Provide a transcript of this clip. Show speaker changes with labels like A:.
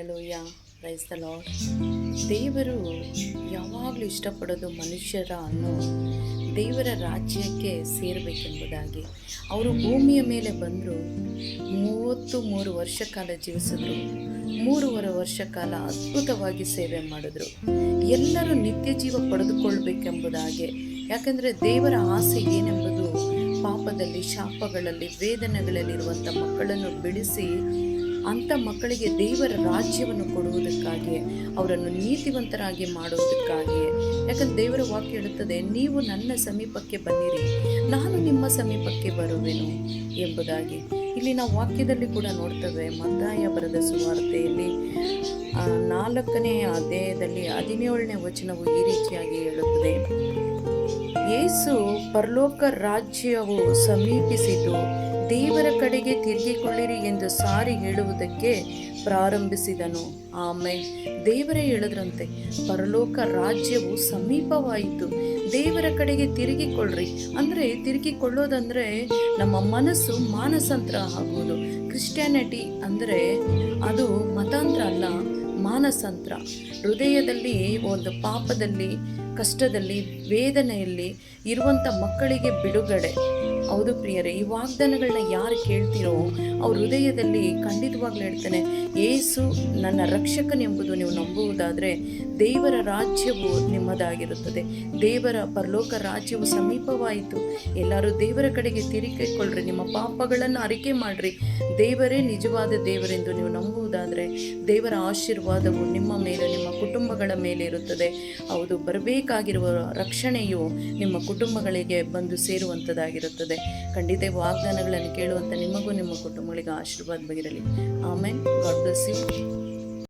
A: Hallelujah praise the lord ದೇವರು ಯಾವಾಗಲೂ ಇಷ್ಟಪಡೋದು ಮನುಷ್ಯರ ಅನ್ನೋ ದೇವರ ರಾಜ್ಯಕ್ಕೆ ಸೇರಬೇಕೆಂಬುದಾಗಿ. ಅವರು ಭೂಮಿಯ ಮೇಲೆ ಬಂದರು ಮೂವತ್ತು ಮೂರು ವರ್ಷ ಕಾಲ ಜೀವಿಸಿದ್ರು, ಮೂರುವರೆ ವರ್ಷ ಕಾಲ ಅದ್ಭುತವಾಗಿ ಸೇವೆ ಮಾಡಿದ್ರು. ಎಲ್ಲರೂ ನಿತ್ಯ ಜೀವ ಪಡೆದುಕೊಳ್ಬೇಕೆಂಬುದಾಗೆ. ಯಾಕಂದರೆ ದೇವರ ಆಸೆ ಏನೆಂಬುದು ಪಾಪದಲ್ಲಿ, ಶಾಪಗಳಲ್ಲಿ, ವೇದನೆಗಳಲ್ಲಿರುವಂಥ ಮಕ್ಕಳನ್ನು ಬಿಡಿಸಿ ಅಂಥ ಮಕ್ಕಳಿಗೆ ದೇವರ ರಾಜ್ಯವನ್ನು ಕೊಡುವುದಕ್ಕಾಗಿ, ಅವರನ್ನು ನೀತಿವಂತರಾಗಿ ಮಾಡುವುದಕ್ಕಾಗಿ. ಯಾಕಂದ್ರೆ ದೇವರ ವಾಕ್ಯ ಹೇಳುತ್ತದೆ, ನೀವು ನನ್ನ ಸಮೀಪಕ್ಕೆ ಬನ್ನಿರಿ, ನಾನು ನಿಮ್ಮ ಸಮೀಪಕ್ಕೆ ಬರುವೆನು ಎಂಬುದಾಗಿ. ಇಲ್ಲಿ ನಾವು ವಾಕ್ಯದಲ್ಲಿ ಕೂಡ ನೋಡ್ತೇವೆ, ಮತ್ತಾಯ ಬರೆದ ಸುವಾರ್ತೆಯಲ್ಲಿ ನಾಲ್ಕನೇ ಅಧ್ಯಾಯದಲ್ಲಿ ಹದಿನೇಳನೇ ವಚನವು ಈ ರೀತಿಯಾಗಿ ಹೇಳುತ್ತದೆ. ಯೇಸು ಪರಲೋಕ ರಾಜ್ಯವು ಸಮೀಪಿಸಿತು ದೇವರ ಕಡೆಗೆ ತಿರುಗಿಕೊಳ್ಳಿರಿ ಎಂದು ಸಾರಿ ಹೇಳುವುದಕ್ಕೆ ಪ್ರಾರಂಭಿಸಿದನು. ಆಮೇಲೆ ದೇವರೇ ಹೇಳಿದ್ರಂತೆ, ಪರಲೋಕ ರಾಜ್ಯವು ಸಮೀಪವಾಯಿತು. ದೇವರ ಕಡೆಗೆ ತಿರುಗಿಕೊಳ್ಳ್ರಿ. ಅಂದರೆ ತಿರುಗಿಕೊಳ್ಳೋದಂದರೆ ನಮ್ಮ ಮನಸ್ಸು ಮಾನಸಂತ್ರ ಆಗುವುದು. ಕ್ರಿಶ್ಚಿಯಾನಿಟಿ ಅಂದರೆ ಅದು ಮತಾಂತರ ಅಲ್ಲ, ಮಾನಸಂತ್ರ. ಹೃದಯದಲ್ಲಿ ಒಂದು ಪಾಪದಲ್ಲಿ, ಕಷ್ಟದಲ್ಲಿ, ವೇದನೆಯಲ್ಲಿ ಇರುವಂಥ ಮಕ್ಕಳಿಗೆ ಬಿಡುಗಡೆ. ಹೌದು ಪ್ರಿಯರೇ, ಈ ವಾಗ್ದಾನಗಳನ್ನ ಯಾರು ಕೇಳ್ತೀರೋ ಅವ್ರ ಹೃದಯದಲ್ಲಿ ಖಂಡಿತವಾಗ್ಲೂ ಹೇಳ್ತಾನೆ, ಏಸು ನನ್ನ ರಕ್ಷಕನೆಂಬುದು ನೀವು ನಂಬುವುದಾದರೆ ದೇವರ ರಾಜ್ಯವು ನಿಮ್ಮದಾಗಿರುತ್ತದೆ. ದೇವರ ಪರಲೋಕ ರಾಜ್ಯವು ಸಮೀಪವಾಯಿತು. ಎಲ್ಲರೂ ದೇವರ ಕಡೆಗೆ ತಿರುಗಿಕೊಳ್ಳ್ರಿ, ನಿಮ್ಮ ಪಾಪಗಳನ್ನು ಅರಿಕೆ ಮಾಡ್ರಿ. ದೇವರೇ ನಿಜವಾದ ದೇವರೆಂದು ನೀವು ನಂಬುವುದಾದರೆ ದೇವರ ಆಶೀರ್ವಾದವು ನಿಮ್ಮ ಮೇಲೆ, ನಿಮ್ಮ ಕುಟುಂಬಗಳ ಮೇಲೆ ಇರುತ್ತದೆ. ಹೌದು, ಬರಬೇಕಾಗಿರುವ ರಕ್ಷಣೆಯು ನಿಮ್ಮ ಕುಟುಂಬಗಳಿಗೆ ಬಂದು ಸೇರುವಂಥದ್ದಾಗಿರುತ್ತದೆ ಖಂಡಿತ ವಾಗ್ದಾನಗಳನ್ನು ಕೇಳುವಂಥ ನಿಮಗೂ ನಿಮ್ಮ ಕುಟುಂಬಗಳಿಗೆ ಆಶೀರ್ವಾದವಾಗಿರಲಿ ಆಮೇಲೆ ಗಾಡ್ ಬ್ಲೆಸ್ ಯು.